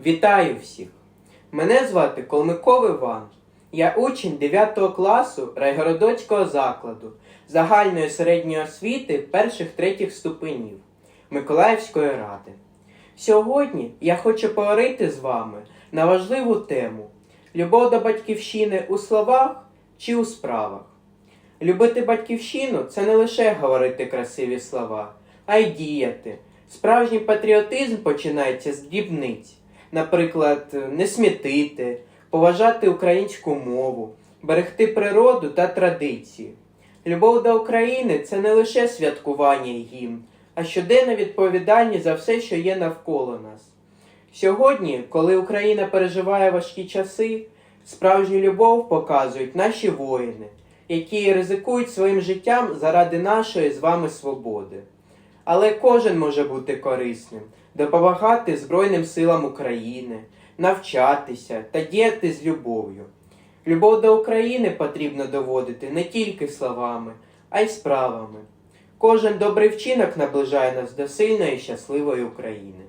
Вітаю всіх! Мене звати Колмиков Іван. Я учень 9 класу Райгородоцького закладу загальної середньої освіти перших третіх ступенів Миколаївської ради. Сьогодні я хочу поговорити з вами на важливу тему любов до батьківщини у словах чи у справах. Любити батьківщину це не лише говорити красиві слова, а й діяти. Справжній патріотизм починається з дрібниць. Наприклад, не смітити, поважати українську мову, берегти природу та традиції. Любов до України це не лише святкування й гімн, а щоденна відповідальність за все, що є навколо нас. Сьогодні, коли Україна переживає важкі часи, справжню любов показують наші воїни, які ризикують своїм життям заради нашої з вами свободи. Але кожен може бути корисним, допомагати Збройним силам України, навчатися та діяти з любов'ю. Любов до України потрібно доводити не тільки словами, а й справами. Кожен добрий вчинок наближає нас до сильної і щасливої України.